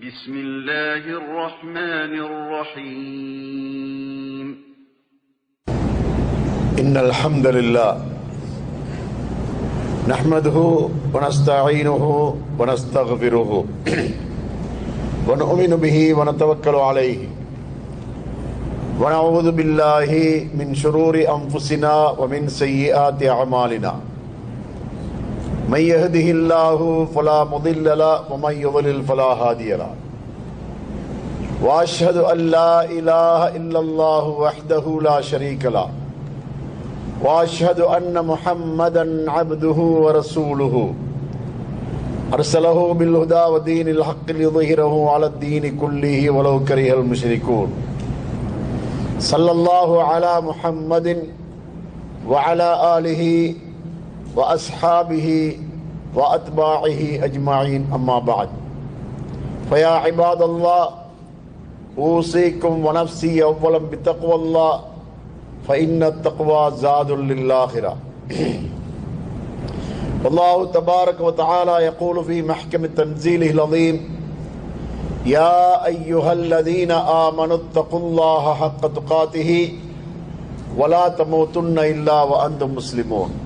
بسم الله الرحمن الرحيم. إن الحمد لله نحمده ونستعينه ونستغفره ونؤمن به ونتوكل عليه. ونعوذ بالله من شرور أنفسنا ومن سيئات أعمالنا. من يهده الله فلا مضل له، ومن يضلل فلا هادي له. واشهد ان لا اله الا الله وحده لا شريك له. واشهد ان محمدا عبده ورسوله. ارسله بالهدى ودين الحق ليظهره على الدين كله ولو كره المشركون. صلى الله على محمد وعلى اله و اصحابہ و اطباعہ اجمعین اما بعد فیا عباد اللہ اوسیکم و نفسی اولا بتقوى اللہ فإن التقوى زاد للآخرہ اللہ تبارک و تعالی یقول فی محکم تنزیلہ العظیم یا ایہا الذین آمنوا اتقوا اللہ حق تقاته، ولا تموتن الا وانتم مسلمون.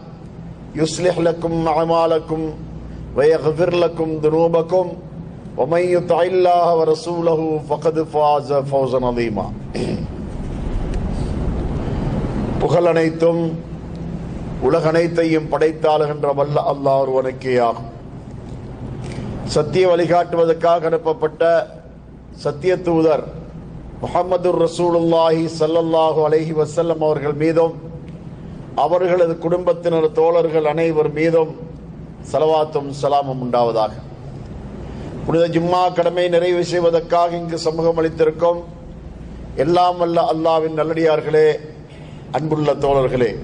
يصلح لكم اعمالكم ويغفر لكم ذنوبكم ومن يطع الله ورسوله فقد فاز فوزا عظيما புகழ் அனைத்தும் உலக அனைத்தையும் படைத்தாளுகின்ற வல்ல அல்லாஹ் ஒருவனுக்கே ஆகும் சத்திய வழிகாட்டுவதற்காக அனுப்பப்பட்ட சத்திய தூதர் முகமது ரசூலுல்லாஹி சல்லல்லாஹு அலைஹி வசல்லம் அவர்கள் மீதும் அவர்களது குடும்பத்தினர் தோழர்கள் அனைவர் மீதும் செலவாத்தும் சலாமும் உண்டாவதாக. புனித ஜும்மா கடமை நிறைவு செய்வதற்காக இங்கு சமூகம் அளித்திருக்கும் எல்லாம் அல்ல அல்லாவின் நல்லடியார்களே அன்புள்ள தோழர்களே.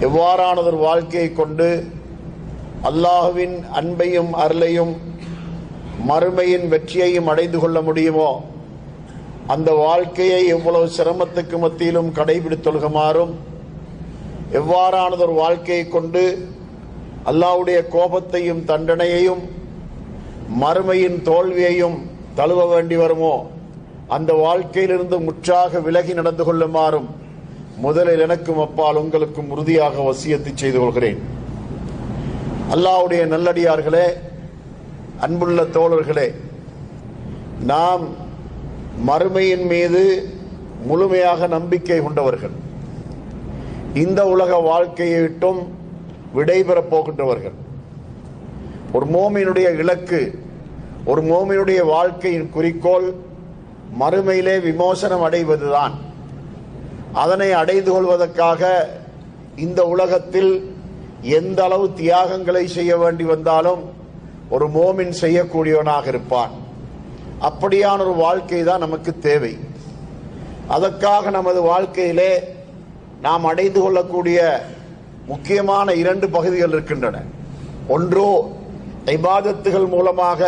எவ்வாறானதொரு வாழ்க்கையை கொண்டு அல்லாஹுவின் அன்பையும் அருளையும் மறுமையின் வெற்றியையும் அடைந்து கொள்ள முடியுமோ? அந்த வாழ்க்கையை எவ்வளவு சிரமத்துக்கு மத்தியிலும் கடைபிடித்தொழுகுமாறும் எவ்வாறானதொரு வாழ்க்கையை கொண்டு அல்லாவுடைய கோபத்தையும் தண்டனையையும் மறுமையின் தோல்வியையும் தழுவ வேண்டி வருமோ? அந்த வாழ்க்கையிலிருந்து முற்றாக விலகி நடந்து கொள்ளுமாறும் முதலில் எனக்கும் அப்பால் உங்களுக்கும் உறுதியாக வசியத்தை செய்து கொள்கிறேன். அல்லாவுடைய நல்லடியார்களே அன்புள்ள தோழர்களே நாம் மறுமையின் மீது முழுமையாக நம்பிக்கை கொண்டவர்கள். இந்த உலக வாழ்க்கையை விட்டும் விடைபெறப் போகின்றவர்கள். ஒரு மோமினுடைய இலக்கு ஒரு மோமினுடைய வாழ்க்கையின் குறிக்கோள் மறுமையிலே விமோசனம் அடைவதுதான். அதனை அடைந்து கொள்வதற்காக இந்த உலகத்தில் எந்த அளவு தியாகங்களை செய்ய வேண்டி வந்தாலும் ஒரு மோமின் செய்யக்கூடியவனாக இருப்பான். அப்படியான ஒரு வாழ்க்கை தான் நமக்கு தேவை. அதற்காக நமது வாழ்க்கையிலே நாம் அடைந்து கொள்ளக்கூடிய முக்கியமான இரண்டு பகுதிகள் இருக்கின்றன. ஒன்றோ ஐபாதத்துகள் மூலமாக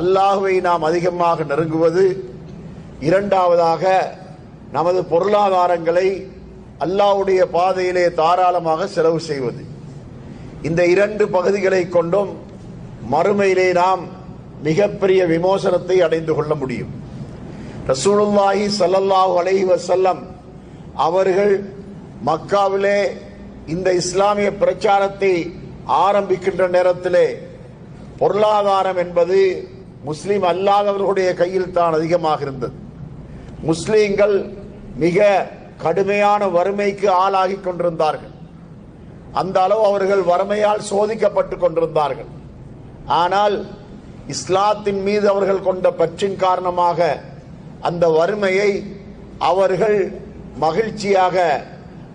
அல்லாஹுவை நாம் அதிகமாக நெருங்குவது. இரண்டாவதாக நமது பொருளாதாரங்களை அல்லாஹ்வுடைய பாதையிலே தாராளமாக செலவு செய்வது. இந்த இரண்டு பகுதிகளை கொண்டும் மறுமையிலே நாம் மிகப்பெரிய விமோசனத்தை அடைந்து கொள்ள முடியும். ரசூலுல்லாஹி சல்லல்லாஹு அலைஹி வசல்லம் அவர்கள் மக்காவிலே இந்த இஸ்லாமிய பிரச்சாரத்தை ஆரம்பிக்கின்ற நேரத்திலே பொருளாதாரம் என்பது முஸ்லீம் அல்லாதவர்களுடைய கையில் தான் அதிகமாக இருந்தது. முஸ்லீம்கள் மிக கடுமையான வறுமைக்கு ஆளாகி கொண்டிருந்தார்கள். அந்த அளவு அவர்கள் வறுமையால் சோதிக்கப்பட்டு கொண்டிருந்தார்கள். ஆனால் இஸ்லாத்தின் மீது அவர்கள் கொண்ட பற்றின் காரணமாக அந்த வறுமையை அவர்கள் மகிழ்ச்சியாக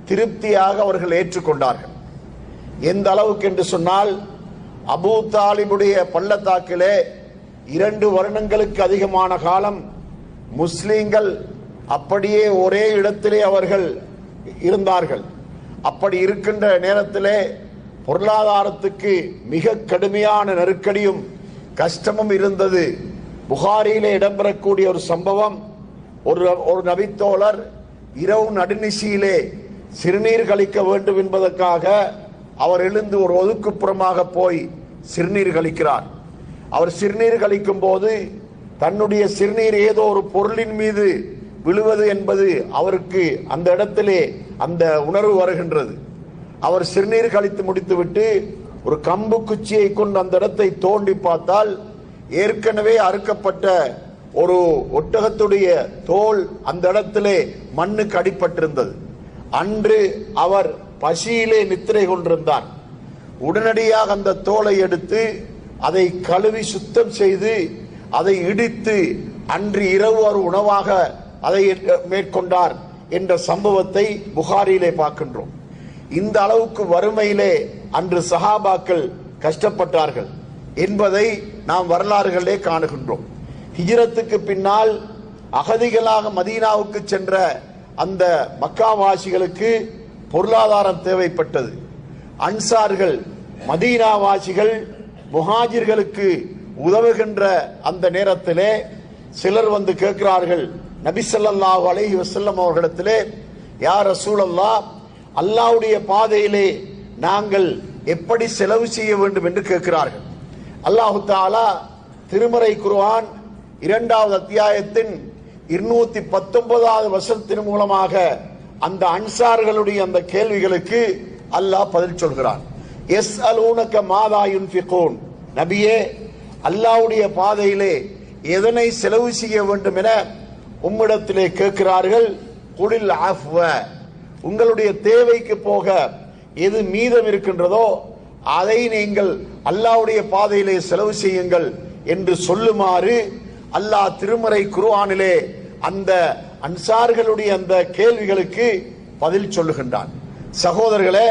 திருப்தியாக அவர்கள் ஏற்றுக்கொண்டார்கள். எந்த அளவுக்கு என்று சொன்னால் அபூ தாலிபுடைய பள்ளத்தாக்கிலே இரண்டு வருடங்களுக்கு அதிகமான காலம் முஸ்லீம்கள் அப்படியே ஒரே இடத்திலே அவர்கள் இருந்தார்கள். அப்படி இருக்கின்ற நேரத்திலே பொருளாதாரத்துக்கு மிக கடுமையான நெருக்கடியும் கஷ்டமும் இருந்தது. புகாரியிலே இடம்பெறக்கூடிய ஒரு சம்பவம் ஒரு ஒரு நபித்தோழர் இரவு நடுநிசியிலே சிறுநீர் கழிக்க வேண்டும் என்பதற்காக அவர் எழுந்து ஒரு ஒதுக்குப்புறமாக போய் சிறுநீர் கழிக்கிறார். அவர் சிறுநீர் கழிக்கும் போது தன்னுடைய சிறுநீர் ஏதோ ஒரு பொருளின் மீது விழுவது என்பது அவருக்கு அந்த இடத்திலே அந்த உணர்வு வருகின்றது. அவர் சிறுநீர் கழித்து முடித்துவிட்டு ஒரு கம்பு குச்சியை கொண்டு அந்த இடத்தை தோண்டி பார்த்தால் ஏற்கனவே அறுக்கப்பட்ட ஒரு ஒட்டகத்துடைய தோல் அந்த இடத்திலே மண்ணுக்கு அடிபட்டிருந்தது. அன்று அவர் பசியிலே நித்திரை கொண்டிருந்தார் உடனடியாக அந்த தோலை எடுத்து அதை கழுவி சுத்தம் செய்து அதை இடித்து அன்று இரவு ஒரு உணவாக அதை மேற்கொண்டார் என்ற சம்பவத்தை புகாரியிலே பார்க்கின்றோம். இந்த அளவுக்கு வறுமையிலே அன்று சஹாபாக்கள் கஷ்டப்பட்டார்கள் என்பதை நாம் வரலாறுகளிலே காணுகின்றோம். ஹிஜரத்துக்கு பின்னால் அகதிகளாக மதீனாவுக்கு சென்ற அந்த மக்காவாசிகளுக்கு பொருளாதாரம் தேவைப்பட்டது. அன்சார்கள் மதீனாவாசிகள் முஹாஜிர்களுக்கு உதவுகின்ற அந்த நேரத்திலே சிலர் வந்து கேட்கிறார்கள் நபிசல்லாஹு அலஹி வசல்லம் அவர்களிடத்திலே யார் ரசூலல்லா அல்லாஹ்வுடைய பாதையிலே நாங்கள் எப்படி செலவு செய்ய வேண்டும்? என்று கேட்கிறார்கள். அல்லாஹு தாலா திருமறை குர்ஆன் இரண்டாவது அத்தியாயத்தின் இருநூத்தி பத்தொன்பதாவது வசனத்தின் மூலமாக அந்த அன்சார்களுடைய அந்த கேள்விகளுக்கு அல்லாஹ் பதில் சொல்கிறான். எஸ் அலூனக்க மாதா பிகோன் நபியே அல்லாவுடைய பாதையிலே எதனை செலவு செய்ய வேண்டும் என உம்மிடத்திலே கேட்கிறார்கள். குடில் ஆஃப்வ உங்களுடைய தேவைக்கு போக எது மீதம் இருக்கின்றதோ அதை நீங்கள் அல்லாஹ்வுடைய பாதையிலே செலவு செய்யுங்கள் என்று சொல்லுமாறு அல்லாஹ் திருமறை குருவானிலே அந்த அன்சார்களுடைய அந்த கேள்விகளுக்கு பதில் சொல்லுகின்றான். சகோதரர்களே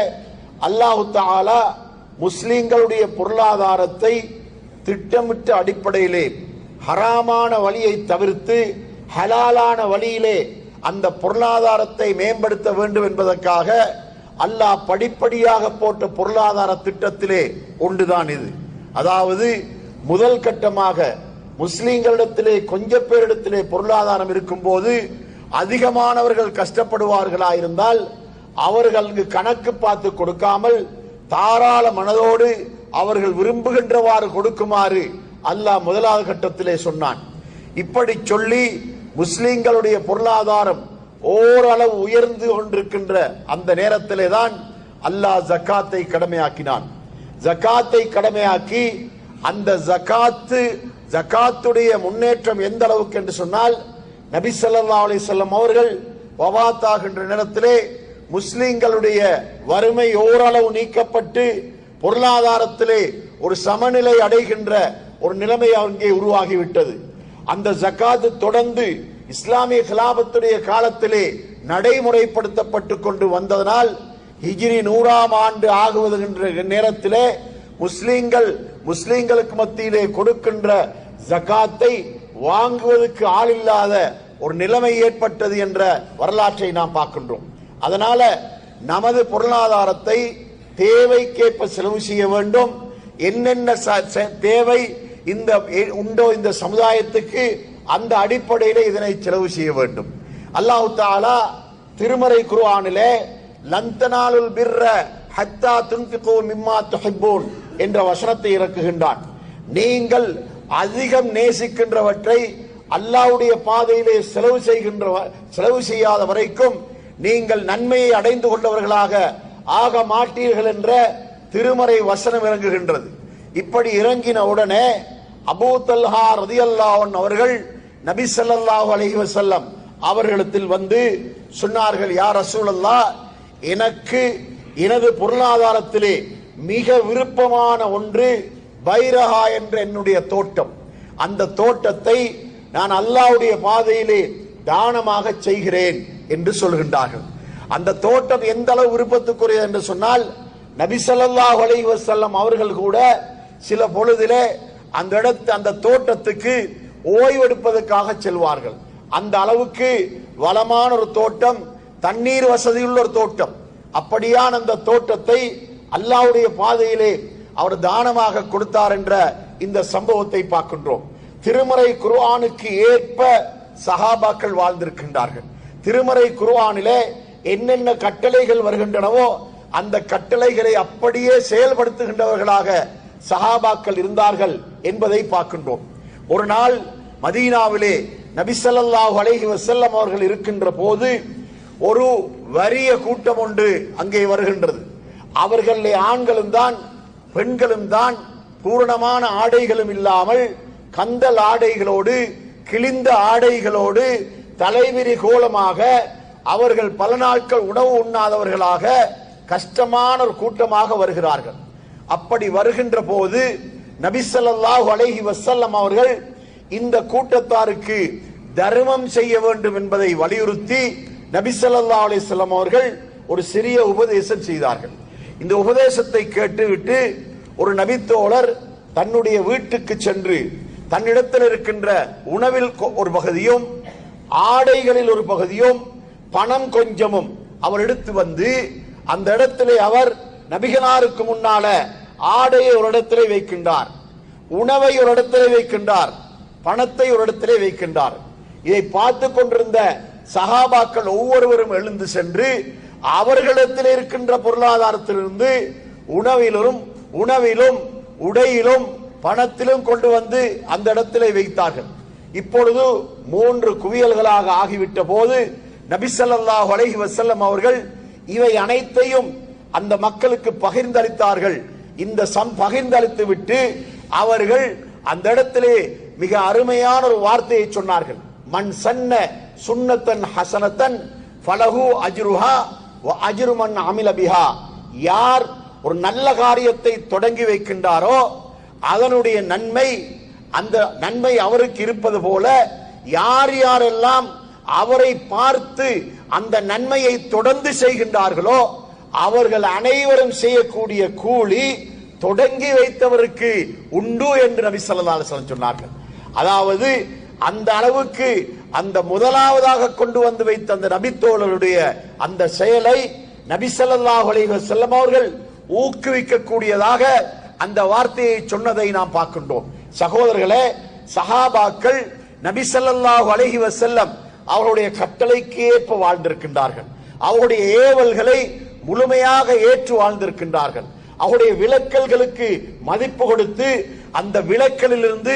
அல்லாஹு தாலா முஸ்லிம்களுடைய பொருளாதாரத்தை திட்டமிட்ட அடிப்படையிலே ஹராமான வழியை தவிர்த்து ஹலாலான வழியிலே அந்த பொருளாதாரத்தை மேம்படுத்த வேண்டும் என்பதற்காக அல்லாஹ் படிப்படியாக போட்ட பொருளாதார திட்டத்திலே ஒன்றுதான் இது. அதாவது முதல் கட்டமாக முஸ்லீம்களிடத்திலே கொஞ்ச பேரிடத்திலே பொருளாதாரம் இருக்கும் போது அதிகமானவர்கள் கஷ்டப்படுவார்களா இருந்தால் அவர்களுக்கு கணக்கு பார்த்து கொடுக்காமல் தாராள மனதோடு அவர்கள் விரும்புகின்றவாறு கொடுக்குமாறு அல்லாஹ் முதலாவது கட்டத்திலே சொன்னான். இப்படி சொல்லி முஸ்லிம்களுடைய பொருளாதாரம் ஓரளவு உயர்ந்து கொண்டிருக்கின்ற அந்த நேரத்திலே தான் அல்லாஹ் ஜக்காத்தை கடமையாக்கினான். ஜக்காத்தை கடமையாக்கி அந்த ஜக்காத்து ஜக்காத்துடைய முன்னேற்றம் எந்த அளவுக்கு என்று சொன்னால் நபி சொல்லா அலி வஸல்லம் அவர்கள் வவாத்தாகின்ற நேரத்திலே முஸ்லிம்களுடைய வறுமை ஓரளவு நீக்கப்பட்டு பொருளாதாரத்திலே ஒரு சமநிலை அடைகின்ற ஒரு நிலைமை அங்கே உருவாகிவிட்டது. அந்த ஜக்காத்து தொடர்ந்து இஸ்லாமிய கிலாபத்துடைய காலத்திலே நடைமுறைப்படுத்தப்பட்டு கொண்டு வந்ததனால் ஹிஜிரி நூறாம் ஆண்டு ஆகுவதுகின்ற நேரத்திலே முஸ்லீம்கள் முஸ்லீம்களுக்கு மத்தியிலே கொடுக்கின்ற ஜகாத்தை வாங்குவதற்கு ஆள் இல்லாத ஒரு நிலைமை ஏற்பட்டது என்ற வரலாற்றை நாம் பார்க்கின்றோம். அதனால நமது பொருளாதாரத்தை தேவைக்கேற்ப செலவு செய்ய வேண்டும். என்னென்ன ச- தேவை இந்த உண்டோ இந்த சமுதாயத்துக்கு அந்த அடிப்படையில் இதனை செலவு செய்ய வேண்டும். அல்லாஹு தாலா திருமறை குர்ஆனிலே லந்தனாலுல் பிர்ர ஹத்தா துன்பிகோ மிம்மா துஹிப்போன் என்ற வசனத்தை இறக்குகின்றான். நீங்கள் அதிகம் நேசிக்கின்றவற்றை அல்லாவுடைய பாதையிலே செலவு செய்கின்ற வ- செலவு செய்யாத வரைக்கும் நீங்கள் நன்மையை அடைந்து கொண்டவர்களாக ஆக மாட்டீர்கள் என்ற திருமறை வசனம் இறங்குகின்றது. இப்படி இறங்கின உடனே அபூ தல்ஹா ரதியல்லாஹன் அவர்கள் நபி சல்லாஹூ அலஹி வஸல்லம் அவர்களிடத்தில் வந்து சொன்னார்கள் யார் ரசூலல்லாஹ் எனக்கு எனது பொருளாதாரத்திலே மிக விருப்பமான ஒன்று பைரஹா என்ற என்னுடைய தோட்டம். அந்த தோட்டத்தை நான் அல்லாவுடைய பாதையிலே தானமாக செய்கிறேன் என்று சொல்கின்றார்கள். அந்த தோட்டம் எந்த அளவு விருப்பத்துக்குரியது என்று சொன்னால் நபி ஸல்லல்லாஹு அலைஹி அவர்கள் கூட சில பொழுதிலே அந்த இடத்து அந்த தோட்டத்துக்கு ஓய்வெடுப்பதற்காக செல்வார்கள். அந்த அளவுக்கு வளமான ஒரு தோட்டம் தண்ணீர் வசதியுள்ள ஒரு தோட்டம். அப்படியான அந்த தோட்டத்தை அல்லாஹ்வுடைய பாதையிலே அவர் தானமாக கொடுத்தார் என்ற இந்த சம்பவத்தை பார்க்கின்றோம். திருமறை குர்ஆனுக்கு ஏற்ப சஹாபாக்கள் வாழ்ந்திருக்கின்றார்கள். திருமறை குர்ஆனிலே என்னென்ன கட்டளைகள் வருகின்றனவோ அந்த கட்டளைகளை அப்படியே செயல்படுத்துகின்றவர்களாக சஹாபாக்கள் இருந்தார்கள் என்பதை பார்க்கின்றோம். ஒரு நாள் மதீனாவிலே நபிசல்லாஹு அலஹி வசல்லம் அவர்கள் இருக்கின்ற போது ஒரு வறிய கூட்டம் ஒன்று அங்கே வருகின்றது. அவர்களே ஆண்களும் தான் பெண்களும் தான் பூரணமான ஆடைகளும் இல்லாமல் கந்தல் ஆடைகளோடு கிழிந்த ஆடைகளோடு தலைவிரி கோலமாக அவர்கள் பல நாட்கள் உணவு உண்ணாதவர்களாக கஷ்டமான ஒரு கூட்டமாக வருகிறார்கள். அப்படி வருகின்ற போது நபிசல்லாஹு அலைஹி வசல்லம் அவர்கள் இந்த கூட்டத்தாருக்கு தர்மம் செய்ய வேண்டும் என்பதை வலியுறுத்தி நபிசல்லா அலிஸ்லாம் அவர்கள் ஒரு சிறிய உபதேசம் செய்தார்கள். இந்த உபதேசத்தை கேட்டுவிட்டு ஒரு நபித்தோழர் தன்னுடைய வீட்டுக்கு சென்று தன்னிடத்தில் இருக்கின்ற உணவில் கொ- ஒரு பகுதியும் ஆடைகளில் ஒரு பகுதியும் பணம் கொஞ்சமும் அவர் எடுத்து வந்து அந்த இடத்திலே அவர் நபிகனாருக்கு முன்னால ஆடையை ஒரு இடத்திலே வைக்கின்றார் உணவை ஒரு இடத்திலே வைக்கின்றார் பணத்தை ஒரு இடத்திலே வைக்கின்றார். இதை பார்த்து கொண்டிருந்த சகாபாக்கள் ஒவ்வொருவரும் எழுந்து சென்று அவர்களிடத்தில் இருக்கின்ற பொருளாதாரத்திலிருந்து உணவிலும் உணவிலும் உடையிலும் பணத்திலும் கொண்டு வந்து அந்த இடத்திலே வைத்தார்கள். இப்பொழுது மூன்று குவியல்களாக ஆகிவிட்ட போது நபிசல்லாஹு அலைஹி வசல்லம் அவர்கள் இவை அனைத்தையும் அந்த மக்களுக்கு பகிர்ந்தளித்தார்கள். இந்த சம் பகிர்ந்தளித்து விட்டு அவர்கள் அந்த இடத்திலே மிக அருமையான ஒரு வார்த்தையை சொன்னார்கள். மண் சன்ன சுன்னத்தன் ஹசனத்தன் பலகு அஜ்ருஹா அஜிருமன் அஜ்ரு அமில பிஹா. யார் ஒரு நல்ல காரியத்தை தொடங்கி வைக்கின்றாரோ அதனுடைய நன்மை அந்த நன்மை அவருக்கு இருப்பது போல யார் யாரெல்லாம் அவரை பார்த்து அந்த நன்மையை தொடர்ந்து செய்கின்றார்களோ அவர்கள் அனைவரும் செய்யக்கூடிய கூலி தொடங்கி வைத்தவருக்கு உண்டு என்று நபி சொல்லி சொன்னார்கள். அதாவது அந்த அளவுக்கு அந்த முதலாவதாக கொண்டு வந்து வைத்த அந்த நபித்தோழருடைய அந்த செயலை நபி ஸல்லல்லாஹு செல்லம் அவர்கள் ஊக்குவிக்கக்கூடியதாக அந்த வார்த்தையை சொன்னதை நாம் பார்க்கின்றோம். சகோதரர்களே சஹாபாக்கள் நபி ஸல்லல்லாஹு அலைஹி அவருடைய கட்டளைக்கு ஏற்ப வாழ்ந்திருக்கின்றார்கள். அவருடைய ஏவல்களை முழுமையாக ஏற்று வாழ்ந்திருக்கின்றார்கள். அவருடைய விளக்கல்களுக்கு மதிப்பு கொடுத்து அந்த விளக்கலிலிருந்து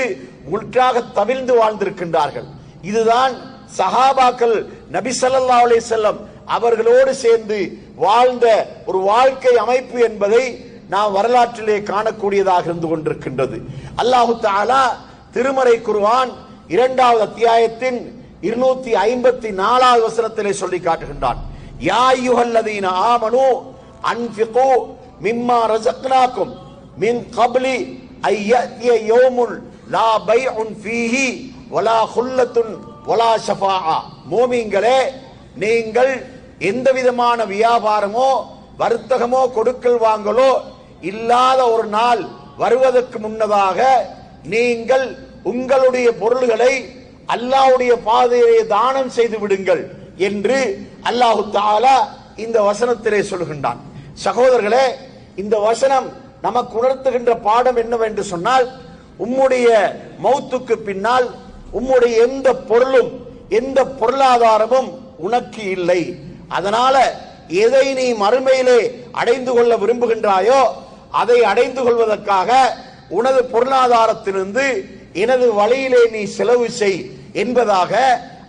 முற்றாக தவிழ்ந்து வாழ்ந்திருக்கின்றார்கள். இதுதான் சஹாபாக்கள் நபி ஸல்லல்லாஹு அலைஹி அவர்களோடு சேர்ந்து வாழ்ந்த ஒரு வாழ்க்கை அமைப்பு என்பதை நாம் வரலாற்றிலே காணக்கூடியதாக இருந்து கொண்டிருக்கின்றது. அல்லாஹு தாலா திருமறை குருவான் இரண்டாவது அத்தியாயத்தின் இருநூத்தி ஐம்பத்தி நாலாவது வசனத்திலே சொல்லி காட்டுகின்றான். யா அய்யுஹல்லதீன ஆமனு அன்ஃபிகு மிம்மா ரசக்னாக்கும் மின் கப்லி ஐயத்திய யௌமுல் லா பைஉன் ஃபீஹி வலா ஹுல்லத்துன் வலா ஷஃபாஆ. மோமீன்களே நீங்கள் எந்த விதமான வியாபாரமோ வர்த்தகமோ கொடுக்கல் வாங்கலோ இல்லாத ஒரு நாள் வருவதற்கு முன்னதாக நீங்கள் உங்களுடைய பொருள்களை அல்லாஹ்வுடைய பாதையிலே தானம் செய்து விடுங்கள் என்று அல்லாஹு தாலா இந்த வசனத்திலே சொல்கின்றான். சகோதரர்களே இந்த வசனம் நமக்கு உணர்த்துகின்ற பாடம் என்னவென்று சொன்னால் உம்முடைய மௌத்துக்கு பின்னால் உம்முடைய எந்த பொருளும் எந்த பொருளாதாரமும் உனக்கு இல்லை. அதனால எதை நீ மறுமையிலே அடைந்து கொள்ள விரும்புகின்றாயோ அதை அடைந்து கொள்வதற்காக உனது பொருளாதாரத்திலிருந்து எனது வழியிலே நீ செலவு செய் என்பதாக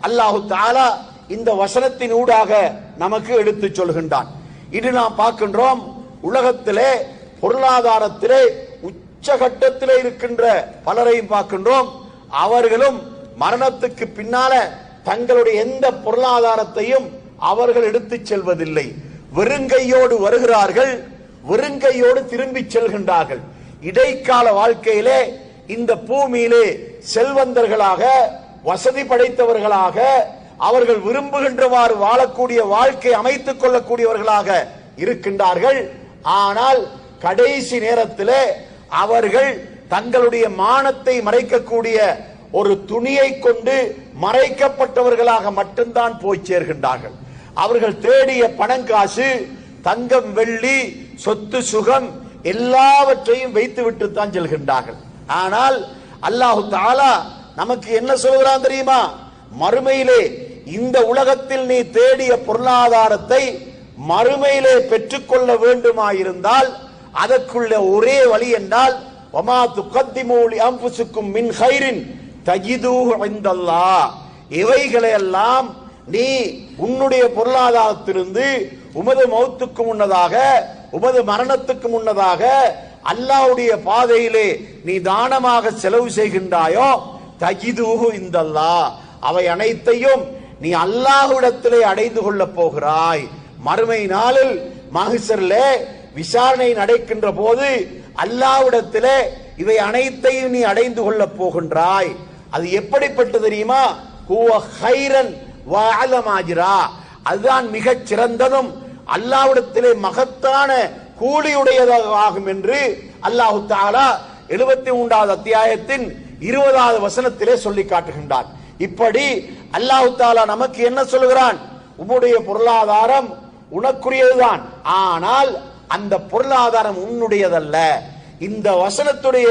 அல்லாஹு தாலா இந்த வசனத்தின் ஊடாக நமக்கு எடுத்துச் சொல்கின்றான். இது நாம் பார்க்கின்றோம் உலகத்திலே பொருளாதாரத்திலே உச்சகட்டத்திலே இருக்கின்ற பலரையும் பார்க்கின்றோம். அவர்களும் மரணத்துக்கு பின்னால தங்களுடைய எந்த பொருளாதாரத்தையும் அவர்கள் எடுத்துச் செல்வதில்லை. வெறுங்கையோடு வருகிறார்கள் வெறுங்கையோடு திரும்பி செல்கின்றார்கள். இடைக்கால வாழ்க்கையிலே இந்த பூமியிலே செல்வந்தர்களாக வசதி படைத்தவர்களாக அவர்கள் விரும்புகின்றவாறு வாழக்கூடிய வாழ்க்கை அமைத்துக் கொள்ளக்கூடியவர்களாக இருக்கின்றார்கள். ஆனால் கடைசி நேரத்திலே அவர்கள் தங்களுடைய மானத்தை மறைக்கக்கூடிய ஒரு துணியை கொண்டு மறைக்கப்பட்டவர்களாக மட்டும்தான் போய் சேர்கின்றார்கள். அவர்கள் தேடிய பணங்காசு தங்கம் வெள்ளி சொத்து சுகம் எல்லாவற்றையும் வைத்துவிட்டு தான் செல்கின்றார்கள். ஆனால் அல்லாஹு தாலா நமக்கு என்ன சொல்கிறான் தெரியுமா? மறுமையிலே இந்த உலகத்தில் நீ தேடிய பொருளாதாரத்தை மறுமையிலே பெற்றுக்கொள்ள வேண்டுமாயிருந்தால் அதற்குள்ள ஒரே வழி என்றால் வமா துக்கத்தி லி அன்ஃபுசுக்கும் மின் ஹைரின் தஜிதூஹு இந்தல்லாஹ் இவைகளையெல்லாம் நீ உன்னுடைய பொருளாதாரத்திலிருந்து உமது மௌத்துக்கு முன்னதாக உமது மரணத்துக்கு முன்னதாக அல்லாஹ்வுடைய பாதையிலே நீ தானமாக செலவு செய்கின்றாயோ தகிதூகு இந்தல்லா அவை அனைத்தையும் நீ அல்லாஹ்விடத்திலே அடைந்து கொள்ளப் போகிறாய். மறுமை நாளில் மகிசரிலே விசாரணை நடக்கின்ற போது அல்லாஹ்விடத்திலே இவை அனைத்தையும் நீ அடைந்து கொள்ளப் போகின்றாய். அது எப்படிப்பட்டு தெரியுமா? ஹுவ ஹைரன் வஅலமாஜிரா அதுதான் மிகச் சிறந்ததும் அல்லாவிடத்திலே மகத்தான கூலியுடையதாக ஆகும் என்று அல்லாஹு தாலா எழுபத்தி மூன்றாவது அத்தியாயத்தின் இருபதாவது வசனத்திலே சொல்லி காட்டுகின்றார் இப்படி அல்லாஹு தாலா நமக்கு என்ன சொல்கிறான் உம்முடைய பொருளாதாரம் உனக்குரியதுதான். ஆனால் அந்த பொருளாதாரம் உன்னுடையதல்ல. இந்த வசனத்துடைய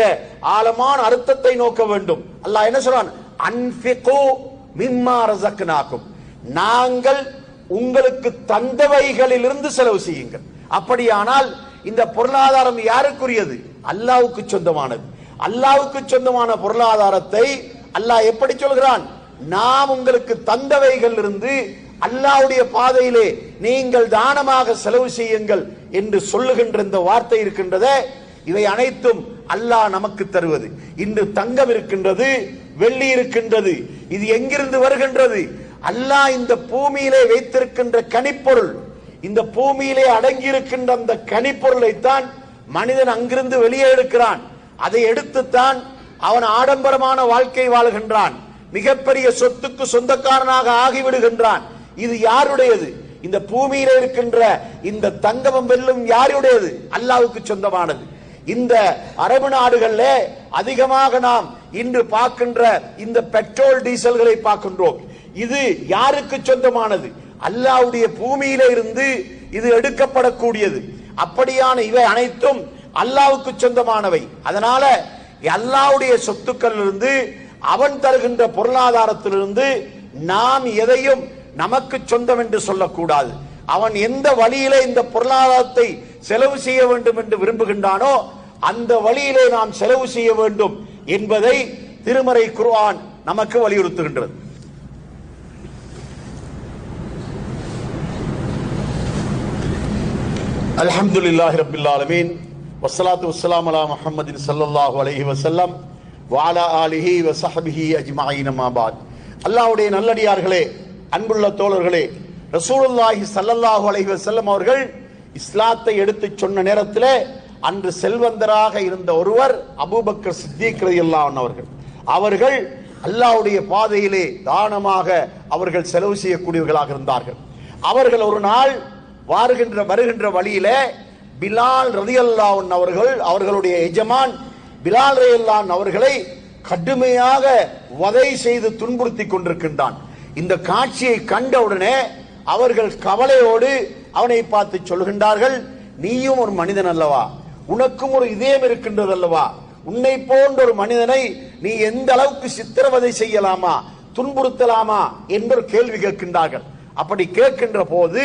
ஆழமான அர்த்தத்தை நோக்க வேண்டும். அல்லாஹ் என்ன சொல்றான்? அன்பிகு மிம்மா ரசக்னாக்கும் நாங்கள் உங்களுக்கு தந்தவைகளிலிருந்து செலவு செய்யுங்கள். அப்படியானால் இந்த பொருளாதாரம் யாருக்குரியது? அல்லாவுக்கு சொந்தமானது. அல்லாவுக்கு சொந்தமான பொருளாதாரத்தை அல்லாஹ் எப்படி சொல்கிறான்? நாம் உங்களுக்கு தந்தவைகள் இருந்து அல்லாவுடைய பாதையிலே நீங்கள் தானமாக செலவு செய்யுங்கள் என்று சொல்லுகின்ற இந்த வார்த்தை இருக்கின்றதே இவை அனைத்தும் அல்லாஹ் நமக்கு தருவது. இன்று தங்கம் இருக்கின்றது வெள்ளி இருக்கின்றது இது எங்கிருந்து வருகின்றது? அல்லாஹ் இந்த பூமியிலே வைத்திருக்கின்ற கனிப்பொருள் இந்த பூமியிலே அடங்கி இருக்கின்ற அந்த கனிப்பொருளைத்தான் மனிதன் அங்கிருந்து வெளியே எடுக்கிறான். அதை எடுத்துத்தான் அவன் ஆடம்பரமான வாழ்க்கை வாழ்கின்றான். மிகப்பெரிய சொத்துக்கு சொந்தக்காரனாக ஆகிவிடுகின்றான். இது யாருடையது? இந்த பூமியில இருக்கின்ற இந்த தங்கமும் வெல்லும் யாருடையது? அல்லாவுக்கு சொந்தமானது. இந்த அரபு நாடுகள்ல அதிகமாக நாம் இன்று பார்க்கின்ற இந்த பெட்ரோல் டீசல்களை பார்க்கின்றோம். இது யாருக்கு சொந்தமானது? அல்லாவுடைய பூமியில இருந்து இது எடுக்கப்படக்கூடியது. அப்படியான இவை அனைத்தும் அல்லாவுக்கு சொந்தமானவை. அதனால அல்லாவுடைய சொத்துக்கள் இருந்து அவன் தருகின்ற பொருளாதாரத்திலிருந்து நாம் எதையும் நமக்கு சொந்தம் என்று சொல்லக்கூடாது. அவன் எந்த வழியில இந்த பொருளாதாரத்தை செலவு செய்ய வேண்டும் என்று விரும்புகின்றானோ அந்த வழியிலே நாம் செலவு செய்ய வேண்டும் என்பதை திருமறை குர்ஆன் நமக்கு வலியுறுத்துகின்றது. அல்ஹம்துலில்லாஹி ரப்பில் ஆலமீன். வஸ்ஸலாத்து வஸ்ஸலாமு அலா முஹம்மதின் ஸல்லல்லாஹு அலைஹி வஸல்லம். வஅலா ஆலிஹி வ ஸஹ்பிஹி அஜ்மஈன் அம்மா பாத். அல்லாஹ்வுடைய நல்லடியார்களே அன்புள்ள தோழர்களே ரசூலுல்லாஹி ஸல்லல்லாஹு அலைஹி வஸல்லம் அவர்கள் இஸ்லாத்தை எடுத்து சொன்ன நேரத்தில் அன்று செல்வந்தராக இருந்த ஒருவர் அபூபக்கர் சித்திக் ரதியல்லான் அவர்கள். அவர்கள் அல்லாஹ்வுடைய பாதையிலே தானமாக அவர்கள் செலவு செய்யக்கூடியவர்களாக இருந்தார்கள். அவர்கள் ஒரு நாள் வாருகின்ற வருகின்ற வழியில பிலால் ரதியல்லான் அவர்கள் அவர்களுடைய எஜமான் பிலால் ரதியல்லான் அவர்களை கடுமையாக வதை செய்து துன்புறுத்தி கொண்டிருக்கின்றான். இந்த காட்சியை கண்டவுடனே அவர்கள் கவலையோடு அவனை பார்த்து சொல்கின்றார்கள் நீயும் ஒரு மனிதன் அல்லவா? உனக்கும் ஒரு இதயம் இருக்கின்றது அல்லவா? உன்னை போன்ற ஒரு மனிதனை நீ எந்த அளவுக்கு சித்திரவதை செய்யலாமா துன்புறுத்தலாமா என்று கேள்வி கேட்கின்றார்கள். அப்படி கேட்கின்ற போது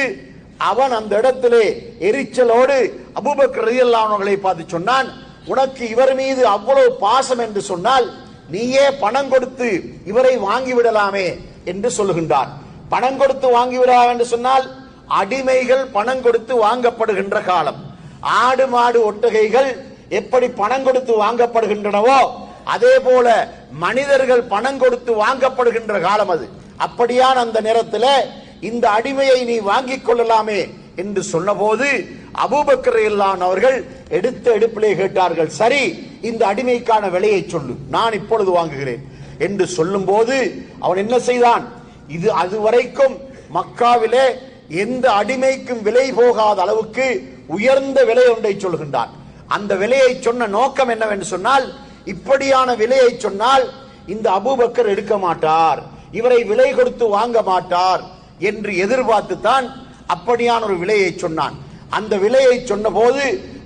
அவன் அந்த இடத்திலே எரிச்சலோடு அபுபக் ரலியல்லாஹு பார்த்து சொன்னான் உனக்கு இவர் மீது அவ்வளவு பாசம் என்று சொன்னால் நீயே பணம் கொடுத்து இவரை வாங்கி விடலாமே என்று சொல்லுகின்றார். பணம் கொடுத்து வாங்கி விடலாம் என்று சொன்னால் அடிமைகள் பணம் கொடுத்து வாங்கப்படுகின்ற காலம். ஆடு மாடு ஒட்டகைகள் எப்படி பணம் கொடுத்து வாங்கப்படுகின்றனவோ அதே போல மனிதர்கள் பணம் கொடுத்து வாங்கப்படுகின்ற காலம் அது. அப்படியான அந்த நேரத்தில் இந்த அடிமையை நீ வாங்கிக் கொள்ளலாமே என்று சொன்னபோது அபூபக்கர் இல்லான் அவர்கள் எடுத்த எடுப்பிலே கேட்டார்கள் சரி இந்த அடிமைக்கான விலையை சொல்லு நான் இப்பொழுது வாங்குகிறேன். என்று சொல்லும்போது அவன் என்ன செய்தான்? இது அதுவரைக்கும் மக்காவிலே எந்த அடிமைக்கும் விலை போகாத அளவுக்கு உயர்ந்த விலை ஒன்றை சொல்கின்றான். அந்த விலையை சொன்ன நோக்கம் என்னவென்று சொன்னால் இப்படியான விலையை சொன்னால் இந்த அபூபக்கர் எடுக்க மாட்டார் இவரை விலை கொடுத்து வாங்க மாட்டார் என்று எதிர்பார்த்து தான் அப்படியான ஒரு விலையை சொன்னான். அந்த விலையை சொன்னபோது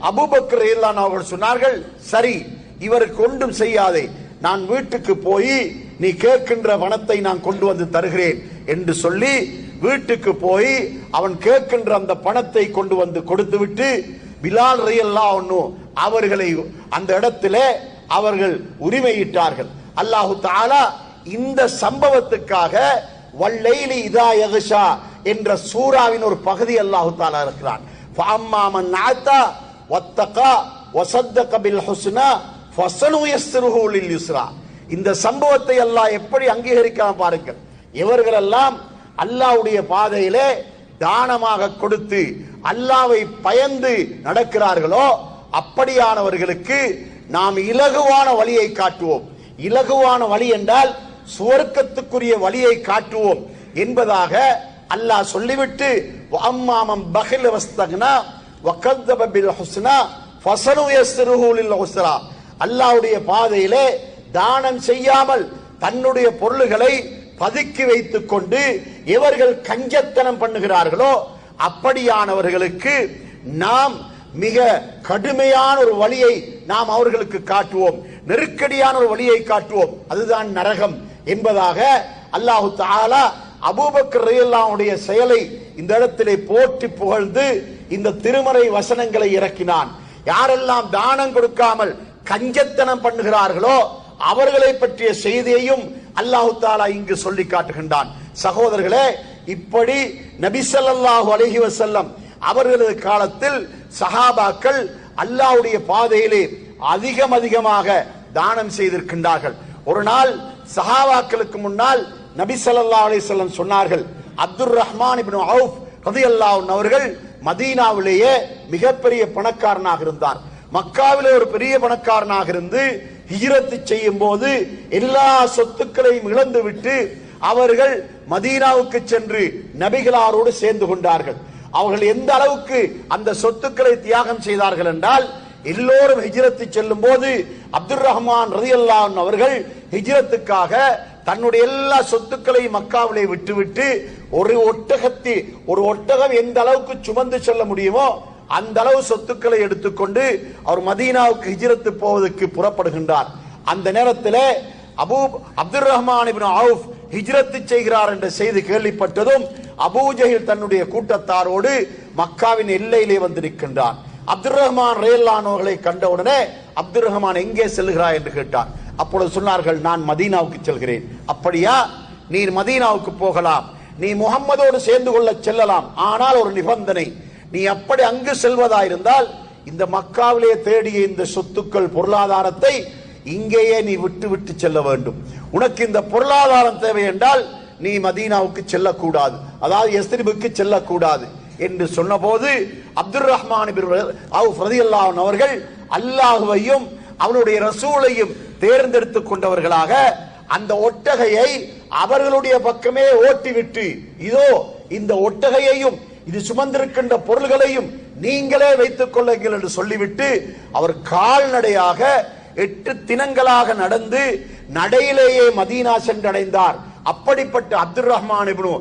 அபூபக்கர் ரலியல்லாஹு அவர்கள் சொன்னார்கள் சரி இவருக்கு ஒன்றும் செய்யாதே நான் வீட்டுக்கு போய் நீ கேட்கின்ற பணத்தை நான் கொண்டு வந்து தருகிறேன். என்று சொல்லி வீட்டுக்கு போய் அவன் கேட்கின்ற அந்த பணத்தை கொண்டு வந்து கொடுத்து விட்டு பிலால் ரயல்லா அன்ஹு அவர்களை அந்த இடத்துல அவர்கள் உரிமையிட்டார்கள். அல்லாஹு தாலா இந்த சம்பவத்துக்காக வல்லைலி இதா யகுஷா என்ற சூராவின் ஒரு பகுதி அல்லாஹு தாலா இருக்கிறான். ஃபாம்மாமன் நாத்தா வத்தகா வசத்தக பில் ஹுஸ்னா ஃபஸனுயஸ்ஸிருஹு லில் யுஸ்ரா இந்த சம்பவத்தை அல்லாஹ் எப்படி அங்கீகரிக்காம பாருங்கள். இவர்களெல்லாம் அல்லாவுடைய பாதையிலே தானமாக கொடுத்து அல்லாவை பயந்து நடக்கிறார்களோ அப்படியானவர்களுக்கு நாம் இலகுவான வழியை காட்டுவோம். இலகுவான வழி என்றால் சுவர்க்கத்துக்குரிய வழியை காட்டுவோம் என்பதாக அல்லாஹ் சொல்லிவிட்டு அம்மாமம் பகில் வஸ்தக்னா வக்கத்தப பில் ஹுஸ்னா ஃபஸனு யஸ்ருஹு லில் அல்லாஹ்வுடைய பாதையிலே தானம் செய்யாமல் தன்னுடைய பொருள்களை பதுக்கி வைத்துக் கொண்டு எவர்கள் கஞ்சத்தனம் பண்ணுகிறார்களோ அப்படியானவர்களுக்கு நாம் மிக கடுமையான ஒரு வழியை நாம் அவர்களுக்கு காட்டுவோம். நெருக்கடியான ஒரு வழியை காட்டுவோம். அதுதான் நரகம் என்பதாக அல்லாஹு தாலா அபூபக்கர் ரலியல்லாஹுடைய செயலை இந்த இடத்திலே போற்றி புகழ்ந்து இந்த திருமறை வசனங்களை இறக்கினான். யாரெல்லாம் தானம் கொடுக்காமல் கஞ்சத்தனம் பண்ணுகிறார்களோ அவர்களை பற்றிய செய்தியையும் அல்லாஹு தாலா இங்கு சொல்லி காட்டுகின்றான். சகோதரர்களே இப்படி நபிசல்லாஹு அலஹி வசல்லம் அவர்களது காலத்தில் சஹாபாக்கள் அல்லாஹுடைய பாதையிலே அதிகம் அதிகமாக தானம் செய்திருக்கின்றார்கள். ஒரு நாள் சஹாபாக்களுக்கு முன்னால் நபி சல்லா அலைஹி சொன்னார்கள் அப்துர் ரஹ்மான் இப்னு அவுஃப் ரதி அன்ஹு அவர்கள் மதீனாவிலேயே மிகப்பெரிய பணக்காரனாக இருந்தார். மக்காவில் ஒரு பெரிய பணக்காரனாக இருந்து ஹிஜரத்து செய்யும் போது எல்லா சொத்துக்களையும் இழந்து விட்டு அவர்கள் மதீனாவுக்கு சென்று நபிகளாரோடு சேர்ந்து கொண்டார்கள். அவர்கள் எந்த அளவுக்கு அந்த சொத்துக்களை தியாகம் செய்தார்கள் என்றால் எல்லோரும் ஹிஜரத்து செல்லும் போது அப்துல் ரஹ்மான் ரதியல்லான் அவர்கள் ஹிஜரத்துக்காக தன்னுடைய எல்லா சொத்துக்களையும் மக்காவிலே விட்டுவிட்டு ஒரு ஒட்டகத்தி ஒரு ஒட்டகம் எந்த அளவுக்கு சுமந்து செல்ல முடியுமோ அந்த அளவு சொத்துக்களை எடுத்துக்கொண்டு அவர் மதீனாவுக்கு ஹிஜரத்து போவதற்கு புறப்படுகின்றார். அந்த நேரத்தில் Abu Abdul Rahman ibn Awf ஹிஜ்ரத்து செய்கிறார் என்ற செய்தி கேள்விப்பட்டதும் அபூஜஹில் தன்னுடைய கூட்டத்தாரோடு மக்காவின் எல்லையிலே வந்து நிற்கின்றார் அப்துல் ரஹ்மான் ரேல்லான் கண்டவுடனே அப்துல் ரஹ்மான் எங்கே செல்கிறாய் என்று கேட்டார். அப்பொழுது சொன்னார்கள் நான் மதீனாவுக்கு செல்கிறேன். அப்படியா? நீர் மதீனாவுக்கு போகலாம். நீ முகம்மதோடு சேர்ந்து கொள்ள செல்லலாம். ஆனால் ஒரு நிபந்தனை. நீ அப்படி அங்கு செல்வதாயிருந்தால் இந்த மக்காவிலே தேடிய இந்த சொத்துக்கள் பொருளாதாரத்தை இங்கேயே நீ விட்டு விட்டு செல்ல வேண்டும். உனக்கு இந்த பொருளாதாரம் தேவை என்றால் நீ மதீனாவுக்கு செல்லக்கூடாது. அதாவது எஸ்திரிபுக்கு செல்லக்கூடாது என்று சொன்னபோது அப்துல் ரஹ்மான் அவர்கள் அல்லாஹுவையும் அவனுடைய ரசூலையும் தேர்ந்தெடுத்து கொண்டவர்களாக அந்த ஒட்டகையை அவர்களுடைய பக்கமே ஓட்டிவிட்டு இதோ இந்த ஒட்டகையையும் இது சுமந்திருக்கின்ற பொருள்களையும் நீங்களே வைத்துக் கொள்ளுங்கள் என்று சொல்லிவிட்டு அவர் கால்நடையாக எட்டு தினங்களாக நடந்து நடையிலேயே மதீனா சென்றடைந்தார். அப்படிப்பட்ட அப்துல் ரஹ்மான் இப்னு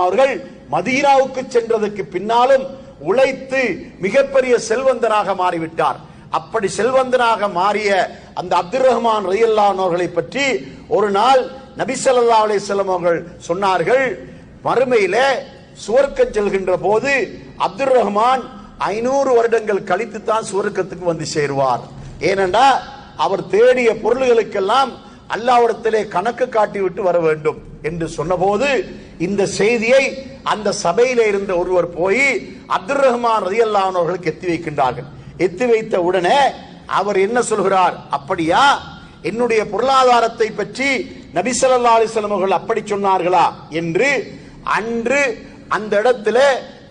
அவர்கள் மதீனாவுக்கு சென்றதற்கு பின்னாலும் உழைத்து மிகப்பெரிய செல்வந்தனாக மாறிவிட்டார். அப்படி செல்வந்தனாக மாறிய அந்த அப்துல் ரஹ்மான் ரயில்லான் அவர்களை பற்றி ஒரு நாள் நபி ஸல்லல்லாஹு அலைஹி அவர்கள் சொன்னார்கள் மறுமையிலே சுவர்க்கம் செல்கின்ற போது அப்துல் ரஹ்மான் ஐநூறு வருடங்கள் கழித்து தான் சுவர்க்கத்துக்கு வந்து சேருவார். ஏனென்றா அவர் தேடிய பொருள்களுக்கெல்லாம் அல்லாவிடத்திலே கணக்கு காட்டி விட்டு வர வேண்டும் என்று சொன்னபோது இந்த செய்தியை அந்த சபையில இருந்த ஒருவர் போய் அப்துல் ரஹ்மான் ரதி அவர்களுக்கு எத்தி வைக்கின்றார்கள். எத்தி வைத்த உடனே அவர் என்ன சொல்கிறார்? அப்படியா என்னுடைய பொருளாதாரத்தை பற்றி நபிசல்லா ஸல்லல்லாஹு அவர்கள் அப்படி சொன்னார்களா? என்று அன்று அந்த இடத்துல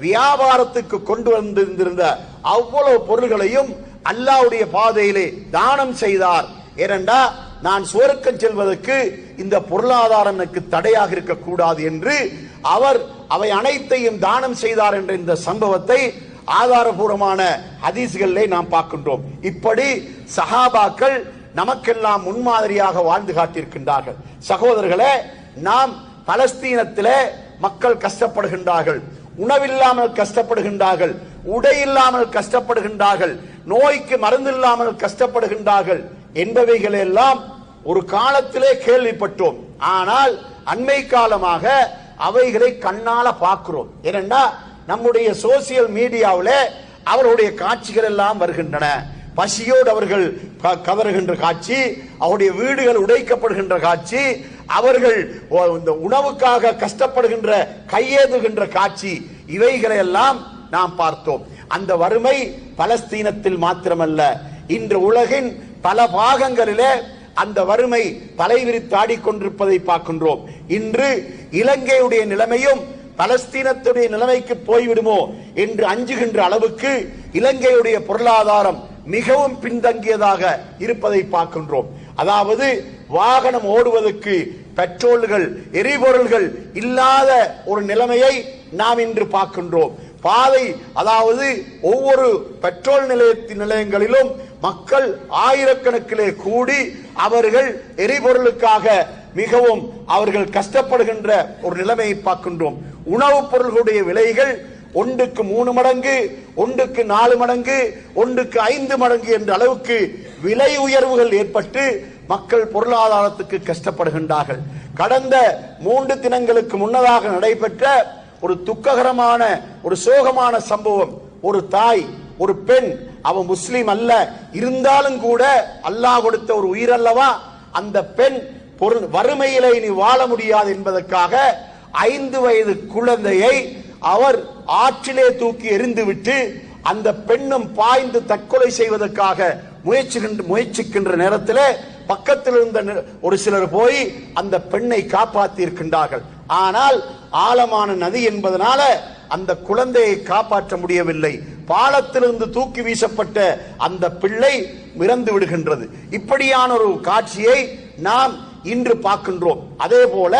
வியாபாரத்துக்கு கொண்டு வந்திருந்திருந்த அவ்வளவு பொருள்களையும் அல்லாஹ்வுடைய பாதையிலே தானம் செய்தார். ஏனென்றா நான் சுவருக்கம் செல்வதற்கு இந்த பொருளாதாரம் எனக்கு தடையாக இருக்கக்கூடாது என்று அவர் அவை அனைத்தையும் தானம் செய்தார் என்ற இந்த சம்பவத்தை ஆதாரபூர்வமான ஹதீஸ்களிலே நாம் பார்க்கின்றோம். இப்படி சஹாபாக்கள் நமக்கெல்லாம் முன்மாதிரியாக வாழ்ந்து காட்டியிருக்கின்றார்கள். சகோதரர்களே நாம் பலஸ்தீனத்திலே மக்கள் கஷ்டப்படுகின்றார்கள். உணவில்லாமல் கஷ்டப்படுகின்றார்கள். உடை இல்லாமல் கஷ்டப்படுகின்றார்கள். நோய்க்கு மருந்து இல்லாமல் கஷ்டப்படுகின்றார்கள் என்பவைகள் எல்லாம் ஒரு காலத்திலே கேள்விப்பட்டோம். ஆனால் அண்மை காலமாக அவைகளை கண்ணால பார்க்கிறோம். ஏனென்றா நம்முடைய சோசியல் மீடியாவில் அவருடைய காட்சிகள் எல்லாம் வருகின்றன. பசியோடு அவர்கள் க- காட்சி அவருடைய வீடுகள் உடைக்கப்படுகின்ற காட்சி அவர்கள் இந்த உணவுக்காக கஷ்டப்படுகின்ற கையேதுகின்ற காட்சி இவைகளை எல்லாம் நாம் பார்த்தோம். அந்த வறுமை பலஸ்தீனத்தில் மாத்திரமல்ல இன்று உலகின் பல பாகங்களிலே அந்த வறுமை தலைவிரித்து ஆடிக்கொண்டிருப்பதை பார்க்கின்றோம். இன்று இலங்கையுடைய நிலைமையும் பலஸ்தீனத்துடைய நிலைமைக்கு போய்விடுமோ என்று அஞ்சுகின்ற அளவுக்கு இலங்கையுடைய பொருளாதாரம் மிகவும் பின்தங்கியதாக இருப்பதை பார்க்கின்றோம். அதாவது வாகனம் ஓடுவதற்கு பெட்ரோல்கள் எரிபொருள்கள் இல்லாத ஒரு நிலைமையை நாம் இன்று பார்க்கின்றோம். பாதை அதாவது ஒவ்வொரு பெட்ரோல் நிலையத்தின் நிலையங்களிலும் மக்கள் ஆயிரக்கணக்கிலே கூடி அவர்கள் எரிபொருளுக்காக மிகவும் அவர்கள் கஷ்டப்படுகின்ற ஒரு நிலைமையை பார்க்கின்றோம். உணவுப் பொருள்களுடைய விலைகள் ஒன்றுக்கு மூணு மடங்கு ஒன்றுக்கு நாலு மடங்கு ஒன்றுக்கு ஐந்து மடங்கு என்ற அளவுக்கு விலை உயர்வுகள் ஏற்பட்டு மக்கள் பொருளாதாரத்துக்கு கஷ்டப்படுகின்றார்கள். கடந்த மூன்று தினங்களுக்கு முன்னதாக நடைபெற்ற ஒரு துக்ககரமான ஒரு சோகமான சம்பவம். ஒரு தாய் ஒரு பெண் அவன் முஸ்லீம் அல்ல இருந்தாலும் கூட அல்லாஹ் கொடுத்த ஒரு உயிர் அல்லவா? அந்த பெண் பொருள் வறுமையிலே இனி வாழ முடியாது என்பதற்காக ஐந்து வயது குழந்தையை அவர் ஆற்றிலே தூக்கி எறிந்துவிட்டு அந்த பெண்ணும் பாய்ந்து தற்கொலை செய்வதற்காக முயற்சிக்கின்ற முயற்சிக்கின்ற நேரத்தில் பக்கத்தில் இருந்த ஒரு சிலர் போய் அந்த பெண்ணை காப்பாற்றி இருக்கின்றார்கள் ஆனால் ஆழமான நதி என்பதனால அந்த குழந்தையை காப்பாற்ற முடியவில்லை. பாலத்திலிருந்து தூக்கி வீசப்பட்ட அந்த பிள்ளை இறந்து விடுகின்றது. இப்படியான ஒரு காட்சியை நாம் இன்று பார்க்கின்றோம். அதே போல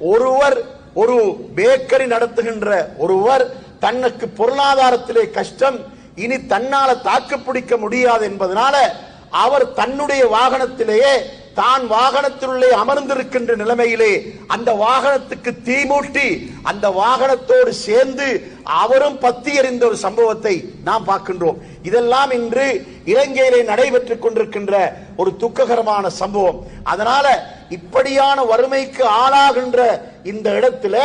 ஒருவர் ஒரு பேக்கரி நடத்துகின்ற ஒருவர் தனக்கு பொருளாதாரத்திலே கஷ்டம் இனி தன்னால தாக்கு பிடிக்க முடியாது என்பதனால அவர் தன்னுடைய வாகனத்திலேயே தான் வாகனத்தினுள்ளே அமர்ந்திருக்கின்ற நிலைமையிலே அந்த வாகனத்துக்கு தீ மூட்டி அந்த வாகனத்தோடு சேர்ந்து அவரும் பத்தி எறிந்த ஒரு சம்பவத்தை நாம் பார்க்கின்றோம். இதெல்லாம் இன்று இலங்கையிலே நடைபெற்றுக் கொண்டிருக்கின்ற ஒரு துக்ககரமான சம்பவம். அதனால இப்படியான வறுமைக்கு ஆளாகின்ற இந்த இடத்துல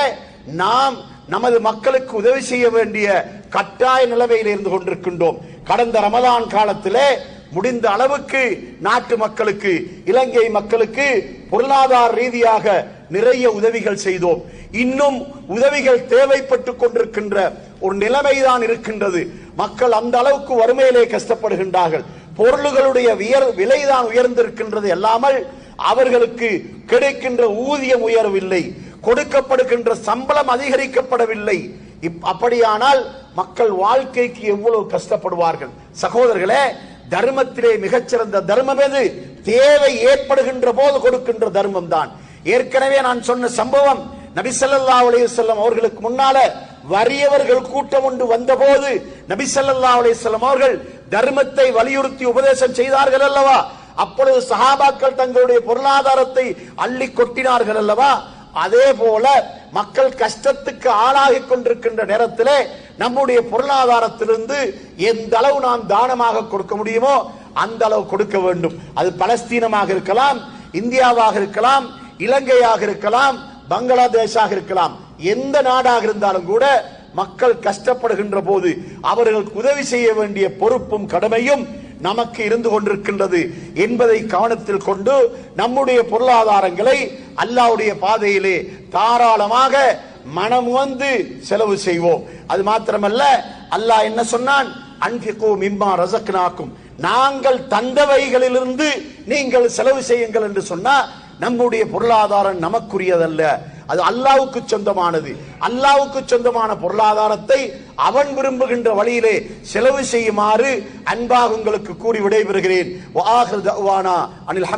நாம் நமது மக்களுக்கு உதவி செய்ய வேண்டிய கட்டாய நிலைமையில் இருந்து கொண்டிருக்கின்றோம். கடந்த ரமலான் காலத்திலே முடிந்த அளவுக்கு நாட்டு மக்களுக்கு இலங்கை மக்களுக்கு பொருளாதார ரீதியாக நிறைய உதவிகள் செய்தோம். இன்னும் உதவிகள் தேவைப்பட்டு கொண்டிருக்கின்ற ஒரு நிலைமைதான் இருக்கின்றது. மக்கள் அந்த அளவுக்கு வறுமையிலே கஷ்டப்படுகின்றார்கள். பொருள்களுடைய உயர் விலைதான் உயர்ந்திருக்கின்றது அல்லாமல் அவர்களுக்கு கிடைக்கின்ற ஊதியம் உயரவில்லை. கொடுக்கப்படுகின்ற சம்பளம் அதிகரிக்கப்படவில்லை. இப்- அப்படியானால் மக்கள் வாழ்க்கைக்கு எவ்வளவு கஷ்டப்படுவார்கள்? சகோதரர்களே தர்மத்திலே மிகச்சிறந்த தர்மம் எது? தேவை ஏற்படுகின்ற போது கொடுக்கின்ற தர்மம் தான் ஏற்கனவே நான் சொன்ன சம்பவம் நபிசல்லா அலையுசல்லம் அவர்களுக்கு முன்னால வறியவர்கள் கூட்டம் ஒன்று வந்தபோது நபிசல்லா அலையுசல்லம் அவர்கள் தர்மத்தை வலியுறுத்தி உபதேசம் செய்தார்கள் அல்லவா? அப்பொழுது சஹாபாக்கள் தங்களுடைய பொருளாதாரத்தை அள்ளி கொட்டினார்கள் அல்லவா? அதே போல மக்கள் கஷ்டத்துக்கு ஆளாகி கொண்டிருக்கின்ற நேரத்திலே நம்முடைய பொருளாதாரத்திலிருந்து எந்த அளவு நாம் தானமாக கொடுக்க முடியுமோ அந்த அளவு கொடுக்க வேண்டும். அது பலஸ்தீனமாக இருக்கலாம் இந்தியாவாக இருக்கலாம் இலங்கையாக இருக்கலாம் பங்களாதேஷாக இருக்கலாம். எந்த நாடாக இருந்தாலும் கூட மக்கள் கஷ்டப்படுகின்ற போது அவர்களுக்கு உதவி செய்ய வேண்டிய பொறுப்பும் கடமையும் நமக்கு இருந்து கொண்டிருக்கின்றது என்பதை கவனத்தில் கொண்டு நம்முடைய பொருளாதாரங்களை அல்லாவுடைய பாதையிலே தாராளமாக மனம் வந்து செலவு செய்வோம். அது மாத்திரமல்ல அல்லாஹ் என்ன சொன்னான்? அன்பிகோ மிம்மா ரசக்னாக்கும் நாங்கள் தந்தவைகளிலிருந்து நீங்கள் செலவு செய்யுங்கள் என்று சொன்னா நம்முடைய பொருளாதாரம் நமக்குரியதல்ல. அது அல்லாவுக்கு சொந்தமானது. அல்லாவுக்கு சொந்தமான பொருளாதாரத்தை அவன் விரும்புகின்ற வழியிலே செலவு செய்யுமாறு அன்பாக உங்களுக்கு கூறி விடைபெறுகிறேன். அனில்